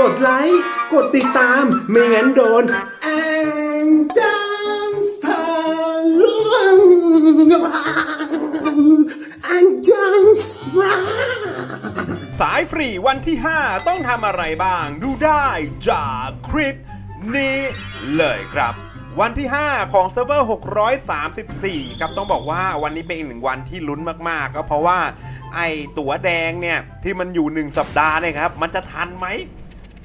กดไลค์ กดติดตาม ไม่งั้นโดนแองจังทะลวงแองจังสายฟรีวันที่ 5 ต้องทำอะไรบ้างดูได้จากคลิปนี้เลยครับวันที่ 5 ของเซิร์ฟเวอร์ 634 ครับ ต้องบอกว่าวันนี้เป็นอีกหนึ่งวันที่ลุ้นมากๆ ก็เพราะว่าไอ้ตั๋วแดงเนี่ย ที่มันอยู่ 1 สัปดาห์เนี่ยครับ มันจะทันไหม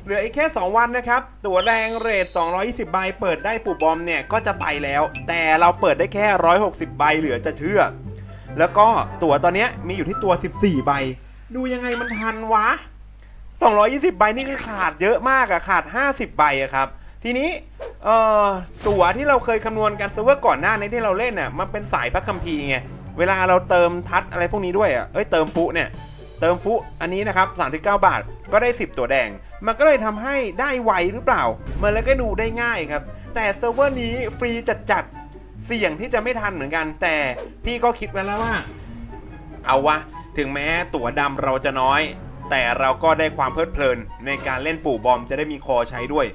ลืออีกแค่ 2 วันนะครับ ตั๋วแรงเรท 220 ใบ เปิดได้ปูบอมเนี่ยก็จะไปแล้ว แต่เราเปิดได้แค่ 160 ใบเหลือจะเชื่อ แล้วก็ตั๋วตอนนี้มีอยู่ที่ตัว 14 ใบ ดูยังไงมันทันวะ 220 ใบนี่คือขาดเยอะมากอะขาด 50 ใบอะครับ ทีนี้เอ่อตั๋วที่เราเคยคำนวณกันเซิร์ฟเวอร์ก่อนหน้านี้ที่เราเล่นน่ะมันเป็นสายพระคัมภีร์ไง เวลาเราเติมทัดอะไรพวกนี้ด้วยอะเอ้ยเติมฟุเนี่ย เติมฟุอันนี้นะครับ39 บาทก็ได้ 10 ตัวแดง มันก็เลยทำให้ได้ไวหรือเปล่า มันเลยก็ดูได้ง่ายครับ แต่เซิร์ฟเวอร์นี้ฟรีจัดๆเสี่ยงที่จะไม่ทันเหมือนกัน แต่พี่ก็คิดไว้แล้วว่า เอาวะ ถึงแม้ตั๋วดำเราจะน้อย แต่เราก็ได้ความเพลิดเพลิน ในการเล่นปู่บอมจะได้มีคอใช้ด้วย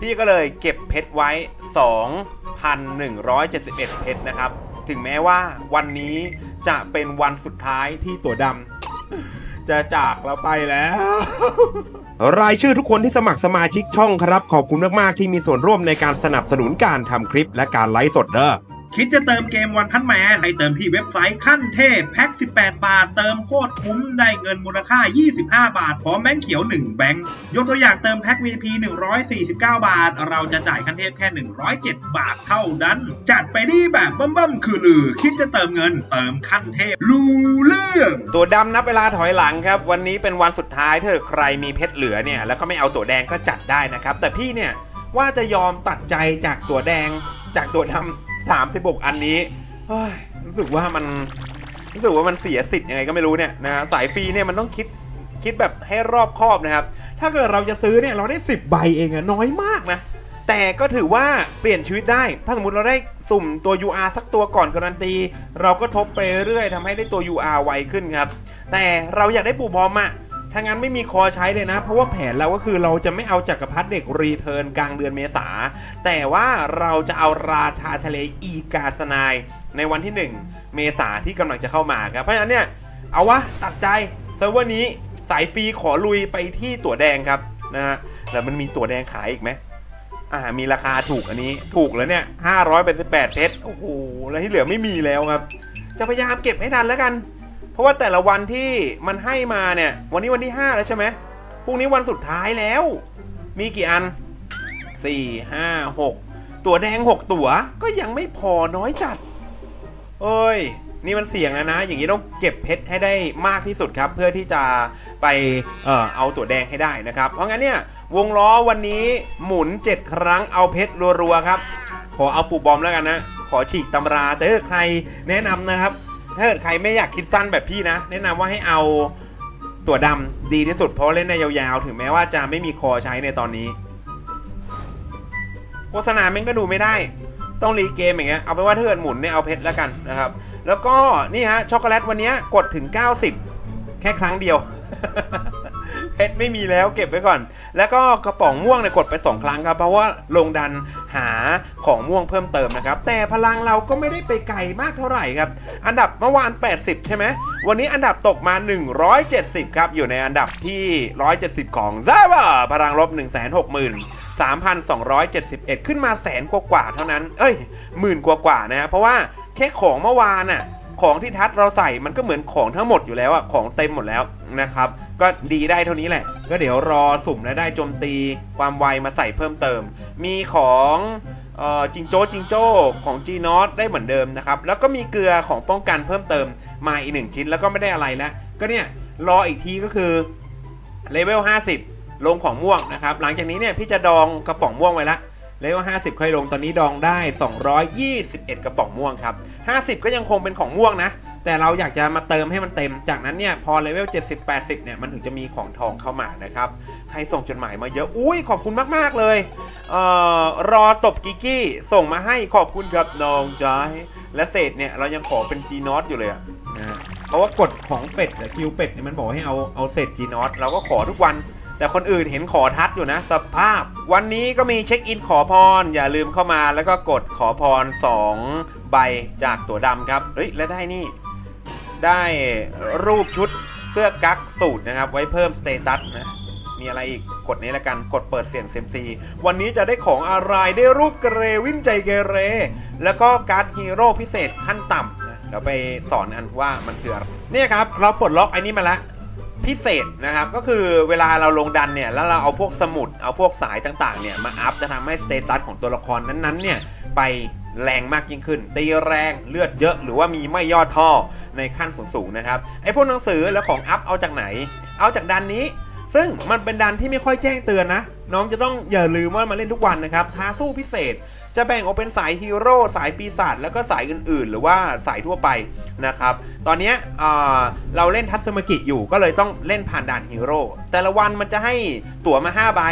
พี่ก็เลยเก็บเพชรไว้ 2,171 เพชรนะครับ ถึงแม้ว่าวันนี้จะเป็นวันสุดท้ายที่ตั๋วดำ จะจากเราไปแล้ว รายชื่อทุกคนที่สมัครสมาชิกช่องครับ ขอบคุณมาก ๆ ที่มีส่วนร่วมในการสนับสนุนการทำคลิปและการไลฟ์สดเด้อ คิดจะเติมเกมวันพันแมนให้เติมที่เว็บไซต์ขั้นเทพแพ็ก18 บาท เติมโคตรคุ้มได้เงินมูลค่า 25 บาท พร้อมแบงค์เขียว 1 แบงค์ยกตัวอย่างเติมแพ็ก VP 149 บาท เราจะจ่ายขั้นเทพแค่ 107 บาทเท่านั้น จัดไปดีแบบบั้มๆคือลือ คิดจะเติมเงินเติมขั้นเทพรู้เรื่องตัวดำนับเวลาถอยหลังครับ วันนี้เป็นวันสุดท้ายเกิดใครมีเพชรเหลือเนี่ยแล้วก็ไม่เอาตัวแดงก็จัดได้นะครับแต่พี่เนี่ยว่าจะยอมตัดใจจากตัวแดงจากตัวดำ 36 อันนี้รู้สึกว่ามันรู้สึกว่ามันเสียสิทธิ์ยังไงก็ไม่รู้เนี่ยนะสายฟรีเนี่ยมันต้องคิดคิดแบบให้รอบคอบนะครับ ถ้าเกิดเราจะซื้อเนี่ยเราได้ 10 ใบเองอะน้อยมากนะ แต่ก็ถือว่าเปลี่ยนชีวิตได้ ถ้าสมมติเราได้สุ่มตัว UR สักตัวก่อนการันตี เราก็ทบไปเรื่อยทำให้ได้ตัว UR ไวขึ้นครับ แต่เราอยากได้ปูบอมอะ ถ้างั้นไม่มีคอใช้เลยนะ เพราะว่าแผนเราก็คือเราจะไม่เอาจักรพรรดิเด็กรีเทิร์นกลางเดือนเมษา แต่ว่าเราจะเอาราชาทะเลอีกาสนาย ในวันที่ 1 เมษาที่กำลังจะเข้ามาครับเพราะฉะนั้นเนี่ยเอาวะตัดใจเซิร์ฟเวอร์นี้สายฟรีขอลุยไปที่ตั๋วแดงครับนะฮะแล้วมันมีตั๋วแดงขายอีกไหมอ่ามีราคาถูกอันนี้ถูกแล้วเนี่ย500เป็น18เพชรโอ้โหแล้วที่เหลือไม่มีแล้วครับ จะพยายามเก็บให้ทันแล้วกัน เพราะว่าแต่ละวันที่มันให้มาเนี่ย วันนี้วันที่ 5 แล้วใช่ไหมพรุ่งนี้วันสุดท้ายแล้ว มีกี่อัน 4 5 6 ตัวแดง 6 ตัวก็ยังไม่พอน้อยจัด เอ้ย นี่มันเสี่ยงแล้วนะ อย่างนี้ต้องเก็บเพชรให้ได้มากที่สุดครับ เพื่อที่จะไปเอ่อเอาตัวแดงให้ได้นะครับ เพราะงั้นเนี่ยวงล้อวันนี้หมุน 7 ครั้งเอาเพชรรัวๆครับ ขอเอาปูบอมแล้วกันนะ ขอฉีกตำราแต่ถ้าใครแนะนำนะครับ ถ้าเกิดใครไม่อยากคิดสั้นแบบพี่นะ แนะนำว่าให้เอาตัวดำดีที่สุดเพราะเล่นในยาวๆ ถึงแม้ว่าจะไม่มีคอใช้ในตอนนี้ โฆษณาแม่งก็ดูไม่ได้ ต้องรีเกมอย่างเงี้ย เอาเป็นว่าถ้าเกิดหมุนเนี่ยเอาเพชรแล้วกันนะครับ แล้วก็นี่ฮะช็อกโกแลตวันเนี้ยกดถึง 90 แค่ครั้งเดียว เพชรไม่มีแล้วเก็บไว้ก่อน แล้วก็กระป๋องม่วงเนี่ยกดไป 2 ครั้งครับ เพราะว่าลงดันหาของม่วงเพิ่มเติมนะครับ แต่พลังเราก็ไม่ได้ไปไกลมากเท่าไหร่ครับ อันดับเมื่อวาน 80 ใช่ไหม วันนี้อันดับตกมา 170 ครับ อยู่ในอันดับที่ 170 ของซาบะพลังลบ 1 6 0 0 0 3,271 ขึ้นมาแสนกว่าๆเท่านั้น เอ้ยหมื่นกว่าๆนะฮะเพราะว่าแค่ของเมื่อวานน่ะ ของที่ทัดเราใส่มันก็เหมือนของทั้งหมดอยู่แล้วอะของเต็มหมดแล้วนะครับ ก็ดีได้เท่านี้แหละ ก็เดี๋ยวรอสุ่มและได้โจมตีความไวมาใส่เพิ่มเติม มีของออจิงโจ้จิงโจ้ของจีนอสได้เหมือนเดิมนะครับ แล้วก็มีเกลือของป้องกันเพิ่มเติมมาอีกหนึ่งชิ้นแล้วก็ไม่ได้อะไรแล้วก็เนี่ยรออีกทีก็คือเลเวล50 ลงของม่วงนะครับ หลังจากนี้เนี่ยพี่จะดองกระป๋องม่วงไว้ละ เลเวล50 ค่อยลงตอนนี้ดองได้ 221 กระป๋องม่วงครับ 50 ก็ยังคงเป็นของม่วงนะ แต่เราอยากจะมาเติมให้มันเต็ม จากนั้นเนี่ยพอเลเวล70 80 เนี่ยมันถึงจะมีของทองเข้ามานะครับ ใครส่งจดหมายมาเยอะ อุ้ยขอบคุณมาก ๆ เลยเอ่อรอตบกิกกี้ส่งมาให้ขอบคุณครับน้องจายและเศษเนี่ยเรายังขอเป็น G n o t อยู่เลยอะนะเพราะว่ากฎของเป็ดกิวเป็ดเนี่ยมันบอกให้เอาเอาเศษจีนอตเราก็ขอทุกวัน แต่คนอื่นเห็นขอทัดอยู่นะ สภาพ วันนี้ก็มีเช็คอินขอพร อย่าลืมเข้ามาแล้วก็กดขอพร 2 ใบจากตัวดำครับ เฮ้ย แล้วได้นี่ ได้รูปชุดเสื้อกั๊กสูตรนะครับ ไว้เพิ่มสเตตัสนะมีอะไรอีกกดนี้ละกันกดเปิดเสียงเซมซีวันนี้จะได้ของอะไรได้รูปเกรวินใจเกเร แล้วก็การ์ดฮีโร่พิเศษขั้นต่ำนะเดี๋ยวไปสอนกันว่ามันคืออะไรเนี่ยครับ เราปลดล็อกไอ้นี้มาแล้ว พิเศษนะครับ ก็คือเวลาเราลงดันเนี่ย แล้วเราเอาพวกสมุด เอาพวกสายต่างๆเนี่ยมาอัพจะทำให้สเตตัสของตัวละครนั้นๆเนี่ยไปแรงมากยิ่งขึ้น ตีแรงเลือดเยอะ หรือว่ามีไม่ย่อท่อในขั้นสูงๆนะครับไอพวกหนังสือแล้วของอัพเอาจากไหน เอาจากดันนี้ ซึ่งมันเป็นดันที่ไม่ค่อยแจ้งเตือนนะ น้องจะต้องอย่าลืมว่ามาเล่นทุกวันนะครับท้าสู้พิเศษ จะแบ่งออกเป็นสายฮีโร่สายปีศาจแล้วก็สายอื่นๆ หรือว่าสายทั่วไปนะครับ ตอนนี้เราเล่นทัศมกิอยู่ก็เลยต้องเล่นผ่านด่านฮีโร่แต่ละวันมันจะให้ตั๋วมา 5 ใบ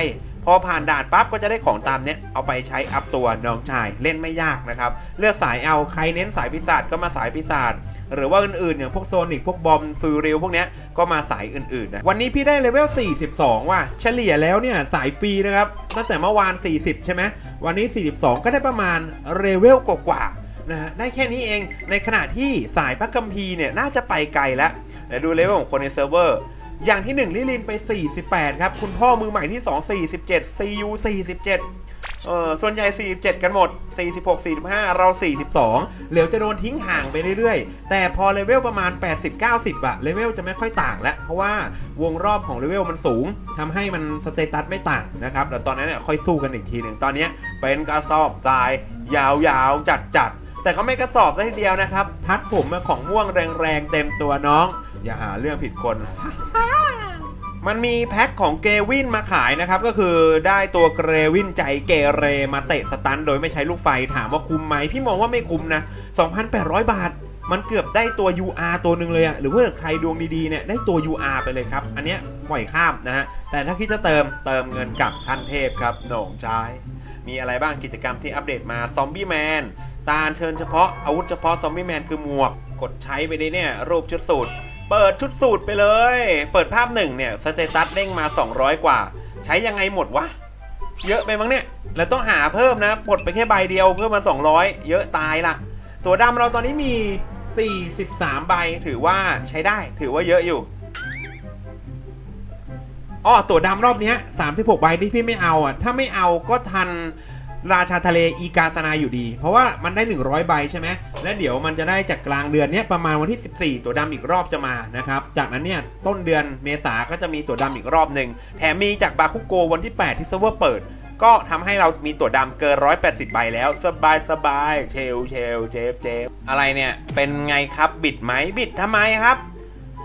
พอผ่านด่านปั๊บก็จะได้ของตามเนี้ยเอาไปใช้อัพตัวน้องชายเล่นไม่ยากนะครับ เลือกสายเอาใครเน้นสายปีศาจก็มาสายปีศาจหรือว่าอื่นๆ อย่างพวกโซนิกพวกบอมฟิริลพวกเนี้ยก็มาสายอื่นๆนะวันนี้พี่ได้เลเวล 42 ว่ะเฉลี่ยแล้วเนี่ยสายฟรีนะครับตั้งแต่เมื่อวาน 40 ใช่ไหมวันนี้ 42 ก็ได้ประมาณเลเวลกว่าๆนะฮะได้แค่นี้เองในขณะที่สายพระกัมพีร์เนี่ยน่าจะไปไกลแล้วเดี๋ยวดูเลเวลของคนในเซิร์ฟเวอร์ อย่างที่ 1 ลิลินไป 48 ครับ คุณพ่อมือใหม่ที่ 2 47 CU 47 เออส่วนใหญ่ 47 กันหมด 46 45 เรา 42 เหลียวจะโดนทิ้งห่างไปเรื่อยๆ แต่พอเลเวลประมาณ 80 90อะเลเวลจะไม่ค่อยต่างแล้ว เพราะว่าวงรอบของเลเวลมันสูงทำให้มันสเตตัสไม่ต่างนะครับแต่ตอนนั้นเนี่ยค่อยสู้กันอีกทีหนึ่งตอนนี้เป็นกระสอบทราย ยาวๆ จัดๆแต่ก็ไม่กระสอบซะทีเดียวนะครับ ทัดผมมาของม่วงแรงๆเต็มตัวน้อง อย่าหาเรื่องผิดคน มันมีแพ็คของเกวินมาขายนะครับ ก็คือได้ตัวเกรวินใจเกเรมาเตะสตัน โดยไม่ใช้ลูกไฟถามว่าคุ้มไหม พี่มองว่าไม่คุ้มนะ 2,800 บาท มันเกือบได้ตัว UR ตัวหนึ่งเลยอะหรือว่าใครดวงดีๆเนี่ยได้ตัว UR ไปเลยครับ อันเนี้ยปล่อยข้ามนะฮะ แต่ถ้าคิดจะเติมเติมเงินกับขั้นเทพครับโหน่งชายมีอะไรบ้างกิจกรรมที่อัปเดตมาซอมบี้แมนตาเชิญเฉพาะอาวุธเฉพาะซอมบี้แมนคือหมวก กดใช้ไปได้เนี่ยรูปชุดสูตร เปิดชุดสูตรไปเลย เปิดภาพหนึ่งเนี่ยสเตตัสเด้งมา 200 กว่า ใช้ยังไงหมดวะ เยอะไปมั้งเนี่ย แล้วต้องหาเพิ่มนะปลดไปแค่ใบเดียวเพิ่มมา 200 เยอะตายละตัวดำเราตอนนี้มี 43 ใบถือว่าใช้ได้ถือว่าเยอะอยู่อ้อตัวดำรอบนี้36 ใบที่พี่ไม่เอาอะถ้าไม่เอาก็ทัน ราชาทะเลอีกาสนาอยู่ดี เพราะว่ามันได้ 100 ใบใช่ไหมและเดี๋ยวมันจะได้จากกลางเดือนนี้ประมาณวันที่ 14 ตัวดำอีกรอบจะมานะครับจากนั้นเนี่ยต้นเดือนเมษาก็จะมีตัวดำอีกรอบหนึ่งแถมมีจากบาคุโกวันที่ 8 ที่เซิร์ฟเวอร์เปิด ก็ทำให้เรามีตัวดำเกิน 180 ใบแล้ว สบายสบายเชลเชลเจฟเจฟอะไรเนี่ยเป็นไงครับบิดไหมบิดทำไมครับ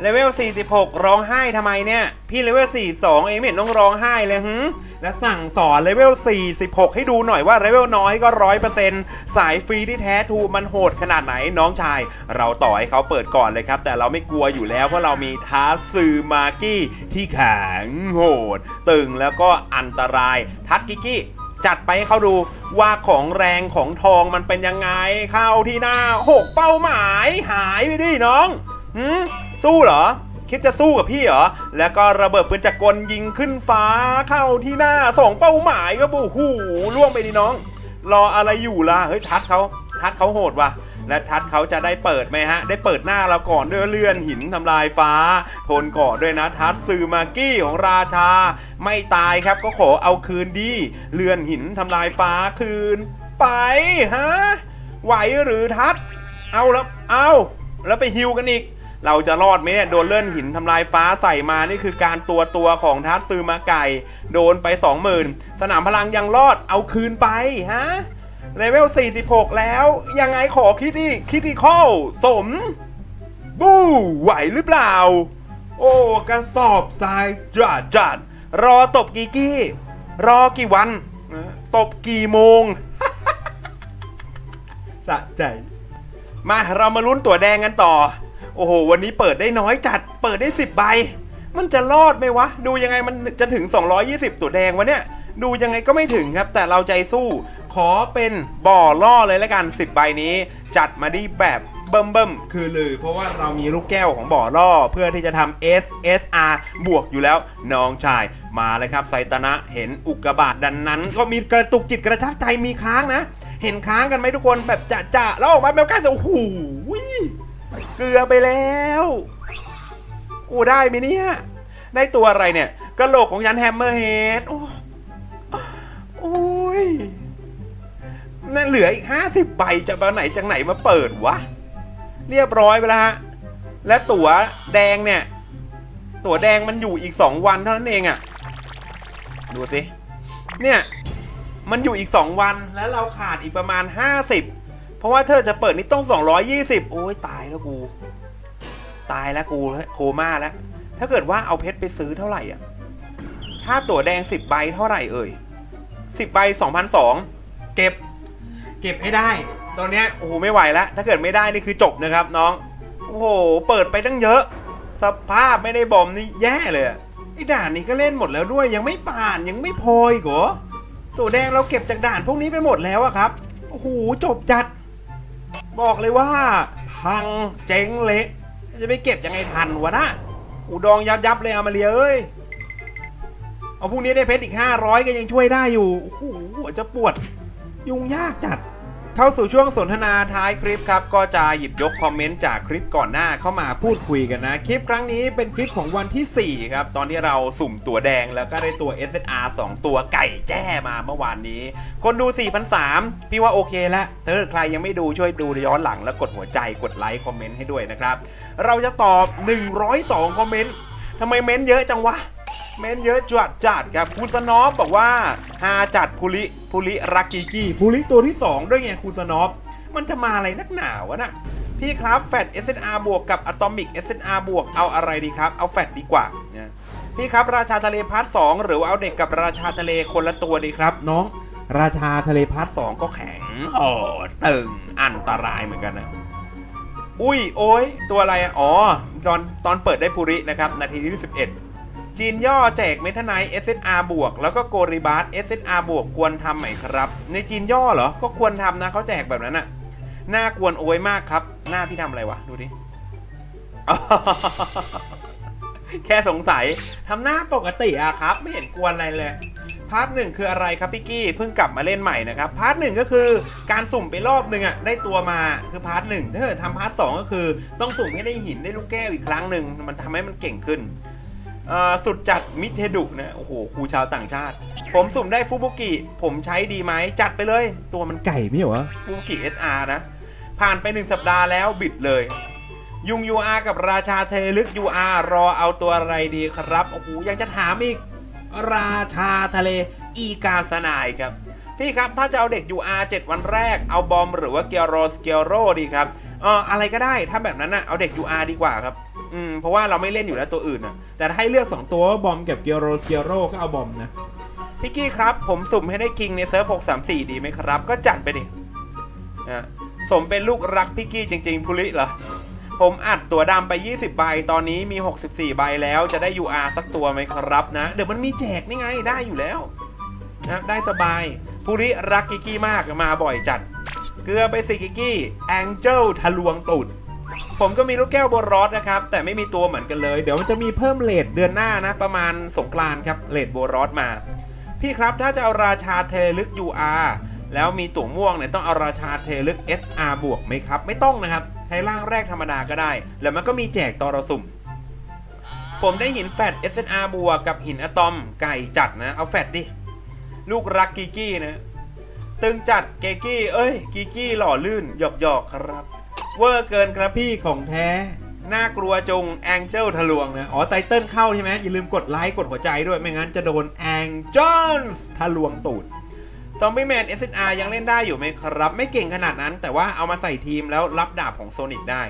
เลเวล 46 ร้องไห้ทำไมเนี่ย พี่เลเวล 42 เองไม่เห็นต้องร้องไห้เลยหึและสั่งสอนเลเวล 46 ให้ดูหน่อยว่าเลเวลน้อยก็100%สายฟรีที่แท้ทูมันโหดขนาดไหนน้องชาย เราต่อให้เขาเปิดก่อนเลยครับ แต่เราไม่กลัวอยู่แล้วเพราะเรามีทาซึมากี้ที่แข็งโหด ตึงแล้วก็อันตรายทัดกิกกี้จัดไปให้เขาดูว่าของแรงของทองมันเป็นยังไงเข้าที่หน้าหกเป้าหมายหายไปดิน้องหืม สู้เหรอ คิดจะสู้กับพี่เหรอ แล้วก็ระเบิดปืนจักกลยิงขึ้นฟ้าเข้าที่หน้าสองเป้าหมายก็บูหูล่วงไปดิน้อง รออะไรอยู่ล่ะเฮ้ยทัดเขาทัดเขาโหดว่ะและทัดเขาจะได้เปิดไหมฮะ ได้เปิดหน้าเราก่อนด้วยเลื่อนหินทำลายฟ้า ทนเกาะด้วยนะทัดซือมากี้ของราชา ไม่ตายครับก็ขอเอาคืนดี เลื่อนหินทำลายฟ้าคืน ไปฮะไหวหรือทัด เอาแล้วเอาแล้วไปฮิวกันอีก เราจะรอดไหมเนี่ยโดนเลื่อนหินทำลายฟ้าใส่มานี่คือการตัวตัวของทัดซือมาไก่ โดนไป 20,000 สนามพลังยังรอดเอาคืนไปฮะเลเวล 46 แล้ว ยังไงขอคิดอีกคิดอีกข้อสม บูไหวหรือเปล่า โอ้กระสอบทรายจัดจัดรอตบกี่กี้ รอกี่วัน ตบกี่โมงสะใจ มาเรามาลุ้นตัวแดงกันต่อ โอ้โห วันนี้เปิดได้น้อยจัด เปิดได้10ใบ มันจะรอดไหมวะ ดูยังไงมันจะถึง 220 ตัวแดงวะเนี่ย ดูยังไงก็ไม่ถึงครับ แต่เราใจสู้ ขอเป็นบ่อล่อเลยแล้วกัน 10 ใบนี้ จัดมาดีแบบเบิ่มเบิ่มคือลือ เพราะว่าเรามีลูกแก้วของบ่อล่อเพื่อที่จะทำ SSR บวกอยู่แล้วน้องชายมาเลยครับไซตนะเห็นอุกกาบาตดันนั้น ก็มีกระตุกจิตกระชากใจมีค้างนะ เห็นค้างกันไหมทุกคนแบบจะจะแล้วออกมาแบบใกล้โอ้โห เกลือไปแล้ว กูได้ไหมเนี่ย ได้ตัวอะไรเนี่ยกระโหลกของยันแฮมเมอร์เฮดโอ้โอ้ยนั่นเหลืออีกห้าสิบใบจะไปไหนจากไหนมาเปิดวะ เรียบร้อยไปแล้วฮะ และตั๋วแดงเนี่ย ตั๋วแดงมันอยู่อีกสองวันเท่านั้นเองอะ่ะ ดูสิ เนี่ย มันอยู่อีกสองวันแล้วเราขาดอีกประมาณห้าสิบ เพราะว่าเธอจะเปิดนี่ต้องสองร้อยี่สิบโอ้ยตายแล้วกู ตายแล้วกูโคม่าแล้ว ถ้าเกิดว่าเอาเพชรไปซื้อเท่าไหร่อะ ถ้าตั๋วแดงสิบใบเท่าไหร่เอ่ยสิบใบสองพันสองเก็บ เก็บให้ได้ ตอนเนี้ยโอ้โหไม่ไหวแล้วถ้าเกิดไม่ได้นี่คือจบนะครับน้อง โอ้โหเปิดไปตั้งเยอะ สภาพไม่ได้บอมนี่แย่เลยอะไอ้ด่านนี้ก็เล่นหมดแล้วด้วยยังไม่ผ่านยังไม่พออีกเหรอตัวแดงเราเก็บจากด่านพวกนี้ไปหมดแล้วอะครับ โอ้โห จบจัด บอกเลยว่า พังเจ๊งเละจะไปเก็บยังไงทันวะนะอูดองยับยับเลยเอามาเลียเอ้ยเอาพรุ่งนี้ได้เพชรอีก 500 ก็ยังช่วยได้อยู่โอ้โหจะปวด ยุ่งยากจัด เข้าสู่ช่วงสนทนาท้ายคลิปครับ ก็จะหยิบยกคอมเมนต์จากคลิปก่อนหน้าเข้ามาพูดคุยกันนะ คลิปครั้งนี้เป็นคลิปของวันที่ 4 ครับ ตอนที่เราสุ่มตัวแดงแล้วก็ได้ตัว SSR 2 ตัวไก่แจ้มาเมื่อวานนี้ คนดู 4,003พี่ว่าโอเคแล้วถ้าเกิดใครยังไม่ดูช่วยดูย้อนหลังแล้วกดหัวใจกดไลค์คอมเมนต์ให้ด้วยนะครับ เราจะตอบ 102 คอมเมนต์ ทำไมเม้นเยอะจังวะ เม้นเยอะจัดจัดครับคุณสนอฟบอกว่าฮาจัดภูริภูริรักกีกี้ภูริตัวที่ 2 ด้วยไงคุณสนอฟมันจะมาอะไรนักหนาวะน่ะพี่ครับแฟด SNR บวกกับอะตอมิก SNR บวกเอาอะไรดีครับ เอาแฟดดีกว่านะพี่ครับราชาทะเลพาร์ทสองหรือว่าเอาเด็กกับราชาทะเลคนละตัวดีครับ น้อง ราชาทะเลพาร์ทสองก็แข็งอ่อตึงอันตรายเหมือนกันนะ อุ้ยโอ้ยตัวอะไรอ๋อ ตอนตอนเปิดได้ภูรินะครับ นาทีที่ 11 จีนย่อแจกเมทไน SSR บวก แล้วก็โกริบาส SSR บวกควรทำไหมครับ ในจีนย่อเหรอ ก็ควรทำนะเขาแจกแบบนั้นอะหน้ากวนโอยมากครับ หน้าพี่ทำอะไรวะ ดูดิ แค่สงสัยทำหน้าปกติอะครับ ไม่เห็นกวนอะไรเลย พาร์ทหนึ่งคืออะไรครับพี่กี้เพิ่งกลับมาเล่นใหม่นะครับพาร์ทหนึ่งก็คือการสุ่มไปรอบหนึ่งอะได้ตัวมาคือพาร์ทหนึ่งถ้าเกิดทำพาร์ทสองก็คือต้องสุ่มให้ได้หินได้ลูกแก้วอีกครั้งหนึ่งมันทำให้มันเก่งขึ้นสุดจัดมิเทดุนะโอ้โหครูชาวต่างชาติ ผมสุ่มได้ฟูบุกิ ผมใช้ดีไหมจัดไปเลย ตัวมันไก่ไม่เหรอฟูบุกิ SR นะ ผ่านไปหนึ่งสัปดาห์แล้วบิดเลยยุง UR กับราชาเทลึก UR รอเอาตัวอะไรดีครับ โอ้โห ยังจะถามอีก ราชาทะเล อีกาสนายครับพี่ครับ ถ้าจะเอาเด็ก UR 7 วันแรก เอาบอมหรือว่าเกียโรสเกียโรดีครับเอออะไรก็ได้ถ้าแบบนั้นนะเอาเด็ก UR ดีกว่าครับอืมเพราะว่าเราไม่เล่นอยู่แล้วตัวอื่นนะแต่ถ้าให้เลือก 2 ตัวบอมกับเกียโรสเกียโรก็เอาบอมนะพี่กี้ครับ ผมสุ่มให้ได้คิงในเซิร์ฟ634 ดีไหมครับ ก็จัดไปดินะสมเป็นลูกรักพี่กี้จริง ๆ พุลิเหรอ ผมอัดตัวดำไป 20 ใบ ตอนนี้มี 64 ใบแล้วจะได้ UR สักตัวไหมครับนะ เดี๋ยวมันมีแจกนี่ไงได้อยู่แล้วนะได้สบายภูริรักกิกกี้มากมาบ่อยจัด เกลือไปสิกิกกี้แองเจิลทะลวงตุด ผมก็มีลูกแก้วโบรอสนะครับ แต่ไม่มีตัวเหมือนกันเลย เดี๋ยวมันจะมีเพิ่มเลทเดือนหน้านะ ประมาณสงกรานต์ครับเลทโบรอสมา พี่ครับถ้าจะเอาราชาเทลึก UR แล้วมีตั๋วม่วงเนี่ยต้องเอาราชาเทลึก SR บวกไหมครับ ไม่ต้องนะครับ ใช้ร่างแรกธรรมดาก็ได้ แล้วมันก็มีแจกตอรสุ่ม ผมได้หินแฟด S R บวกกับหินอะตอมไก่จัดนะ เอาแฟดดิ ลูกรักกีกี้นะ ตึงจัดเกกี้ เอ้ยกีกี้หล่อลื่นหยอกหยอกครับ เวอร์เกินครับพี่ของแท้ น่ากลัวจงแองเจิลทะลวงนะ อ๋อไตเติ้ลเข้าใช่ไหมอย่าลืมกดไลค์กดหัวใจด้วยไม่งั้นจะโดนแองเจิลทะลวงตูด ซอมบี้แมน SNR ยังเล่นได้อยู่ไหมครับ ไม่เก่งขนาดนั้น แต่ว่าเอามาใส่ทีมแล้วรับดาบของโซนิกได้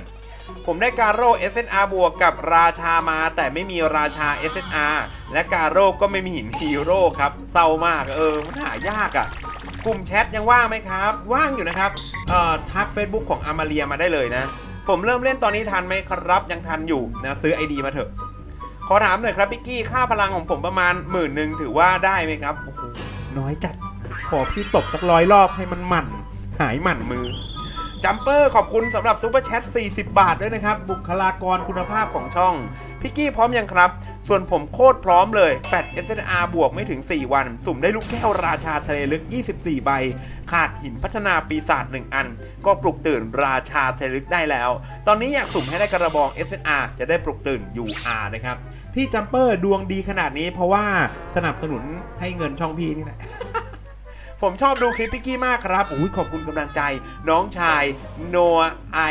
ผมได้การโร่ SNR บวกกับราชามา แต่ไม่มีราชา SNR และการโร่ก็ไม่มีหินฮีโร่ครับเศร้ามากเออมันหายากอะ่ะกลุ่มแชทยังว่างไหมครับ ว่างอยู่นะครับเอ่อทัก Facebook ของอามาเรียมาได้เลยนะ ผมเริ่มเล่นตอนนี้ทันไหมครับ ยังทันอยู่นะซื้อ ID มาเถอะขอถามหน่อยครับพี่กี้ค่าพลังของผมประมาณหมื่นหนึ่งถือว่าได้ไหมครับโอ้โหน้อยจัด ขอพี่ตบสักร้อยรอบให้มันหมั่น หายหมั่นมือจัมเปอร์ขอบคุณสำหรับซูเปอร์แชท 40 บาทด้วยนะครับ บุคลากรคุณภาพของช่อง พี่กี้พร้อมยังครับ ส่วนผมโคตรพร้อมเลย แฟด SNR บวกไม่ถึง 4 วัน สุ่มได้ลูกแก้วราชาทะเลลึก 24 ใบ ขาดหินพัฒนาปีศาจ1อัน ก็ปลุกตื่นราชาทะเลลึกได้แล้ว ตอนนี้อยากสุ่มให้ได้กระบอง SNR จะได้ปลุกตื่น UR นะครับ ที่จัมเปอร์ดวงดีขนาดนี้เพราะว่าสนับสนุนให้เงินช่องพี่นี่แหละ ผมชอบดูคลิปพี่กี้มากครับอุ้ยขอบคุณกำลังใจ น้องชายโนไอ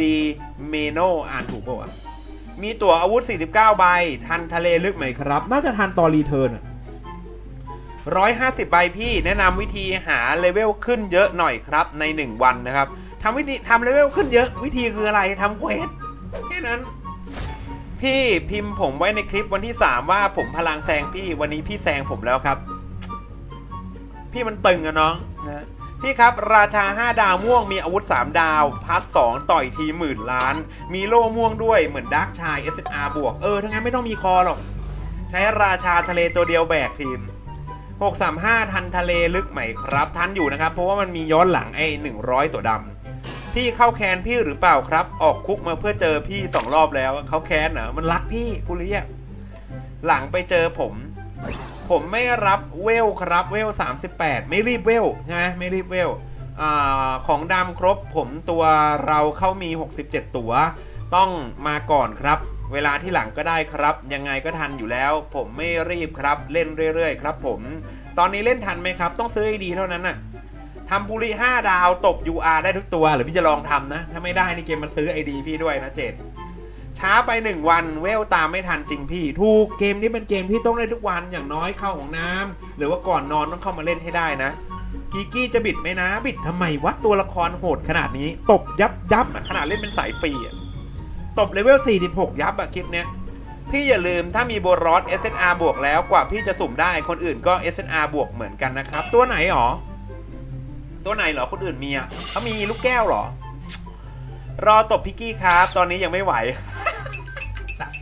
ดีเมโนอ่านถูกป่าวะมีตั๋วอาวุธ 49 ใบ ทันทะเลลึกไหมครับ น่าจะทันตอนรีเทิร์นร้อะ150ใบพี่แนะนำวิธีหาเลเวลขึ้นเยอะหน่อยครับใน 1 วันนะครับทำวิธีทำเลเวลขึ้นเยอะวิธีคืออะไรทำเควสแค่นั้น พี่พิมพ์ผมไว้ในคลิปวันที่ 3 ว่าผมพลังแซงพี่วันนี้พี่แซงผมแล้วครับ พี่มันตึงอะน้องนะพี่ครับ ราชา 5 ดาวม่วงมีอาวุธ 3 ดาว พาร์ท2ต่อยทีหมื่นล้าน มีโล่ม่วงด้วยเหมือนดาร์กชาย SR บวก เออ ทั้งนั้นไม่ต้องมีคอหรอก ใช้ราชาทะเลตัวเดียวแบกทีม 635 ทันทะเลลึกไหมครับ ทันอยู่นะครับ เพราะว่ามันมีย้อนหลังไอ้100 ตัวดำพี่เข้าแคนพี่หรือเปล่าครับ ออกคุกมาเพื่อเจอพี่สองรอบแล้วเขาแคนเหรอมันรักพี่กุลิยะหลังไปเจอผม ผมไม่รับเวลครับเวล 38 ไม่รีบเวลใช่ไหมไม่รีบเวลอของดำครบผมตัวเราเข้ามี 67 ตัว ต้องมาก่อนครับ เวลาที่หลังก็ได้ครับ ยังไงก็ทันอยู่แล้ว ผมไม่รีบครับเล่นเรื่อยๆ ครับผม ตอนนี้เล่นทันไหมครับ ต้องซื้อไอดีเท่านั้นน่ะทำภูริ5ดาวตบ UR ได้ทุกตัว หรือพี่จะลองทำนะ ถ้าไม่ได้นี่เกมมาซื้อไอดีพี่ด้วยนะเจด ช้าไปหนึ่งวันเวลตามไม่ทันจริงพี่ ถูกเกมนี้เป็นเกมที่ต้องเล่นทุกวันอย่างน้อยเข้าของน้ำหรือว่าก่อนนอนต้องเข้ามาเล่นให้ได้นะกีกี้จะบิดไหมนะ บิดทำไมวัดตัวละครโหดขนาดนี้ ตบยับยับขนาดเล่นเป็นสายฟรีตบเลเวล 46 ยับอะคลิปเนี้ยพี่อย่าลืมถ้ามีโบรอส SNR บวกแล้วกว่าพี่จะสุ่มได้คนอื่นก็ SNR บวกเหมือนกันนะครับ ตัวไหนหรอ ตัวไหนเหรอคนอื่นมีอะเขามีลูกแก้วเหรอ รอตบพี่กี้ครับ ตอนนี้ยังไม่ไหว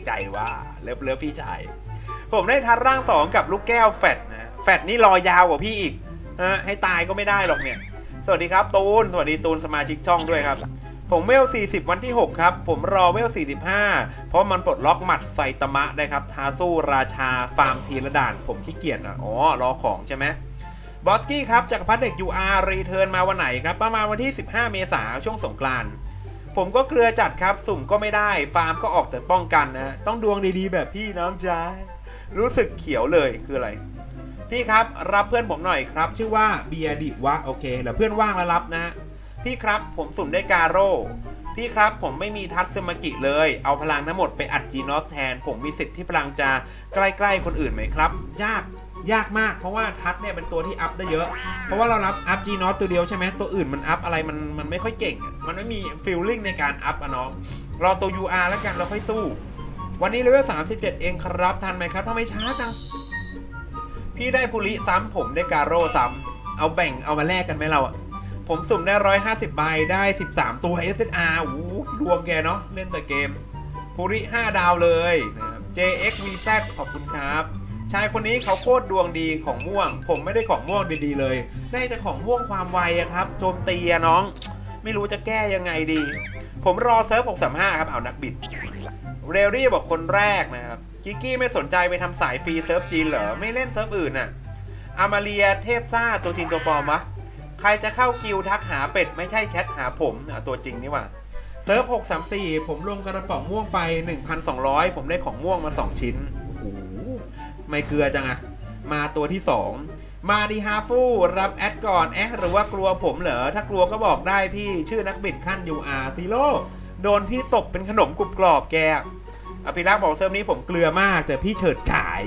ใจว่าเลิฟเลิฟพี่ชายผมได้ทัดร่างสองกับลูกแก้วแฟดนะแฟดนี่รอยาวกว่าพี่อีกฮะให้ตายก็ไม่ได้หรอกเนี่ย สวัสดีครับตูน สวัสดีตูนสมาชิกช่องด้วยครับ ผมเวล 40 วันที่ 6 ครับ ผมรอเวล 45 เพราะมันปลดล็อกหมัดไซตามะได้ครับ ทาสู้ราชาฟาร์มทีละด่าน ผมขี้เกียจอะอ๋อ รอของใช่ไหมบอสกี้ครับจักรพรรดิเด็ก UR รีเทิร์นมาวันไหนครับ ประมาณวันที่ 15 เมษายนช่วงสงกรานต์ ผมก็เกลือจัดครับสุ่มก็ไม่ได้ฟาร์มก็ออกแต่ป้องกันนะต้องดวงดีๆ แบบพี่น้องจ้ายรู้สึกเขียวเลยคืออะไร พี่ครับรับเพื่อนผมหน่อยครับ ชื่อว่าเบียดิวะโอเคเดี๋ยวเพื่อนว่างแล้วรับนะ พี่ครับผมสุ่มได้กาโร่พี่ครับผมไม่มีทัศซึมากิเลย เอาพลังทั้งหมดไปอัดจีนอสแทน ผมมีสิทธิ์ที่พลังจะใกล้ๆคนอื่นไหมครับ ยาก ยากมากเพราะว่าทัศเนี่ยเป็นตัวที่อัพได้เยอะ เพราะว่าเรารับอัพจีนอสตัวเดียวใช่ไหมตัวอื่นมันอัพอะไรมันมันไม่ค่อยเก่งอะมันไม่มีฟีลลิ่งในการอัพอะน้องรอตัว UR แล้วกันเราค่อยสู้ วันนี้เลเวล37 เองครับ ทันไหมครับทำไมช้าจัง พี่ได้ปุริซ้ำผมได้การโร่ซ้ำเอาแบ่งเอามาแลกกันไหมเราอะผมสุ่มได้ 150ใบได้ 13 ตัว SNR โอ้โหดวงแกเนาะเล่นแต่เกมปุริ 5 ดาวเลยนะครับ JXVZ ขอบคุณครับ ชายคนนี้เขาโคตรดวงดีของม่วง ผมไม่ได้ของม่วงดีๆเลย ได้แต่ของม่วงความไวอะครับ โจมตีอะน้อง ไม่รู้จะแก้ยังไงดี ผมรอเซิร์ฟ635 ครับ เอานักบิด เรลลี่บอกคนแรกนะครับ กิกกี้ไม่สนใจไปทำสายฟรีเซิร์ฟจีนเหรอ ไม่เล่นเซิร์ฟอื่นน่ะ อามาเรียเทพซ่าตัวจริงตัวปลอมวะ ใครจะเข้ากิวทักหาเป็ด ไม่ใช่แชทหาผมอะตัวจริงนี่หว่าเซิร์ฟ634 ผมลงกระป๋องม่วงไป 1,200 ผมได้ของม่วงมา 2 ชิ้น ไม่เกลือจังอะมาตัวที่ 2 มาดีฮาฟูรับแอดก่อนแอะหรือว่ากลัวผมเหรอ ถ้ากลัวก็บอกได้พี่ชื่อนักบิดขั้น UR ซีโร่โดนพี่ตบเป็นขนมกรุบกรอบแกอภิรักษ์บอกเซิร์ฟนี้ผมเกลือมากแต่พี่เฉิดฉาย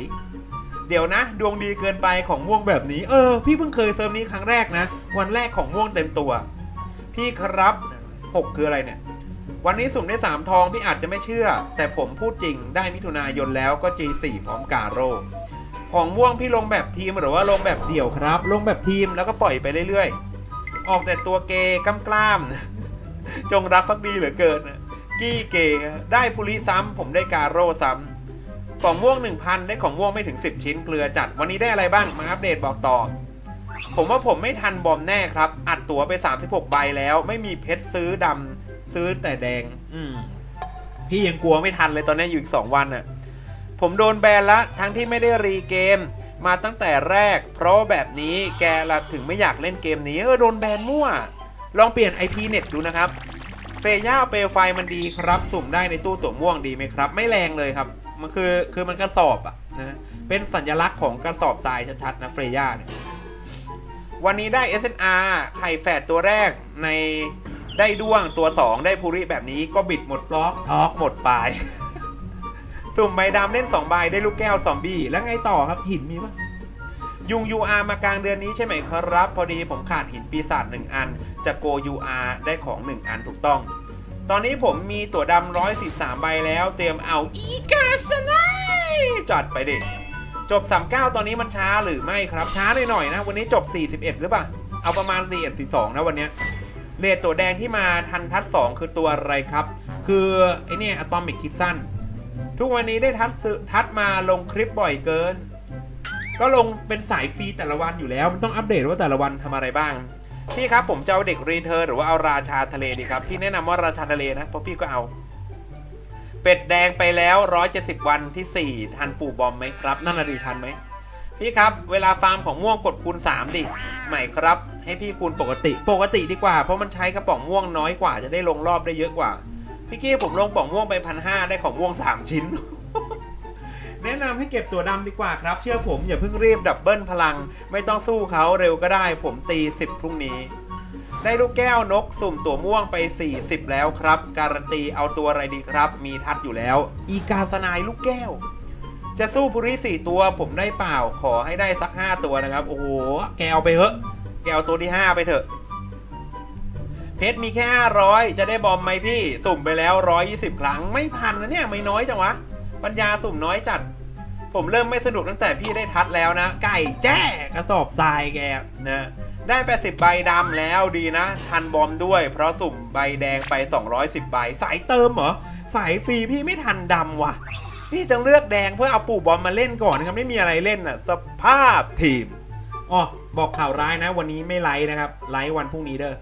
เดี๋ยวนะ ดวงดีเกินไปของม่วงแบบนี้ เออ พี่เพิ่งเคยเซิร์ฟนี้ครั้งแรกนะ วันแรกของม่วงเต็มตัว พี่ครับหกคืออะไรเนี่ย วันนี้สุ่มได้ 3 ทองพี่อาจจะไม่เชื่อ แต่ผมพูดจริงได้มิถุนายนแล้วก็ G4 พร้อมกาโร่ของม่วงพี่ลงแบบทีมหรือว่าลงแบบเดี่ยวครับ ลงแบบทีมแล้วก็ปล่อยไปเรื่อยๆ ออกแต่ตัวเกย์กล้ามๆจงรักภักดีเหลือเกิน กี้เกย์ได้พุลิซ้ำผมได้กาโร่ซ้ำของม่วง 1,000 ได้ของม่วงไม่ถึง 10 ชิ้นเกลือจัดวันนี้ได้อะไรบ้างมาอัปเดตบอกต่อผผมว่าผมไม่ทันบอมแน่ครับ อัดตั๋วไป 36 ใบแล้ว ไม่มีเพชรซื้อดำ ซื้อแต่แดง อืมพี่ยังกลัวไม่ทันเลยตอนนี้อยู่อีก2วันน่ะ ผมโดนแบนละทั้งที่ไม่ได้รีเกม มาตั้งแต่แรก เพราะแบบนี้แกละถึงไม่อยากเล่นเกมนี้ เออโดนแบนมั่ว ลองเปลี่ยน IP เน็ตดูนะครับเฟย่าเปลวไฟมันดีครับ สุ่มได้ในตู้ตัวม่วงดีไหมครับ ไม่แรงเลยครับ มันคือคือมันกระสอบอะนะเป็นสัญลักษณ์ของกระสอบทรายชัดๆนะเฟย่าเนี่ยวันนี้ได้ SNR ไข่แฝดตัวแรกใน ได้ด้วงตัว 2 ได้ภูริแบบนี้ก็บิดหมดบล็อกทอกหมดปลาย สุ่มใบดำเล่น2ใบได้ลูกแก้วซอมบี้แล้วไงต่อครับหินมีปะยุง UR มากลางเดือนนี้ใช่ไหมครับ พอดีผมขาดหินปีศาจ1อัน จะโก UR ได้ของ 1 อันถูกต้อง ตอนนี้ผมมีตัวดำ113 ใบแล้ว เตรียมเอาอีกาสไนจัดไปดิจบ 39 ตอนนี้มันช้าหรือไม่ครับ ช้าหน่อยๆนะ วันนี้จบ 41 หรือเปล่า เอาประมาณ 41 42 นะวันเนี้ย เลทตัวแดงที่มาทันทัด2คือตัวอะไรครับ คือไอเนี่ยอะตอมิกคิดสั้น ทุกวันนี้ได้ทัดซื้อทัดมาลงคลิปบ่อยเกิน ก็ลงเป็นสายฟรีแต่ละวันอยู่แล้ว มันต้องอัปเดตว่าแต่ละวันทำอะไรบ้าง พี่ครับผมจะเอาเด็กรีเทิร์นหรือว่าเอาราชาทะเลดีครับ พี่แนะนำว่าราชาทะเลนะ เพราะพี่ก็เอา เป็ดแดงไปแล้ว 170 วันที่ 4 ทันปู่บอมไหมครับ นั่นน่ะดีทันไหม พี่ครับ เวลาฟาร์มของม่วงกดคูณ 3 ดิ ใหม่ครับ ให้พี่คูณปกติ ปกติดีกว่า เพราะมันใช้กระป๋องม่วงน้อยกว่า จะได้ลงรอบได้เยอะกว่า พี่กี้ผมลงป่องม่วงไปพันห้าได้ของม่วง 3 ชิ้น แนะนำให้เก็บตัวดำดีกว่าครับ เชื่อผมอย่าเพิ่งรีบดับเบิลพลัง ไม่ต้องสู้เขาเร็วก็ได้ ผมตี 10พรุ่งนี้ ได้ลูกแก้วนกสุ่มตัวม่วงไป 40 แล้วครับ การันตีเอาตัวอะไรดีครับ มีทัดอยู่แล้ว อีกาสนายลูกแก้ว จะสู้พุริสี่ตัวผมได้เปล่าขอให้ได้สัก5ตัวนะครับ โอ้โห แกเอาไปเถอะ แกเอาตัวที่5ไปเถอะ เพชรมีแค่500จะได้บอมไหมพี่ สุ่มไปแล้ว120ครั้ง ไม่พันนะเนี่ย ไม่น้อยจังวะ ปัญญาสุ่มน้อยจัด ผมเริ่มไม่สนุกตั้งแต่พี่ได้ทัดแล้วนะ ไก่แจ้กระสอบทรายแกนะ ได้ 80 ใบดำแล้วดีนะ ทันบอมด้วย เพราะสุ่มใบแดงไป 210 ใบ สายเติมเหรอ สายฟรีพี่ไม่ทันดำว่ะ พี่จะเลือกแดงเพื่อเอาปู่บอมมาเล่นก่อนนะครับไม่มีอะไรเล่นอะ สภาพทีมอ๋อบอกข่าวร้ายนะ วันนี้ไม่ไลฟ์นะครับไลฟ์วันพรุ่งนี้เด้อ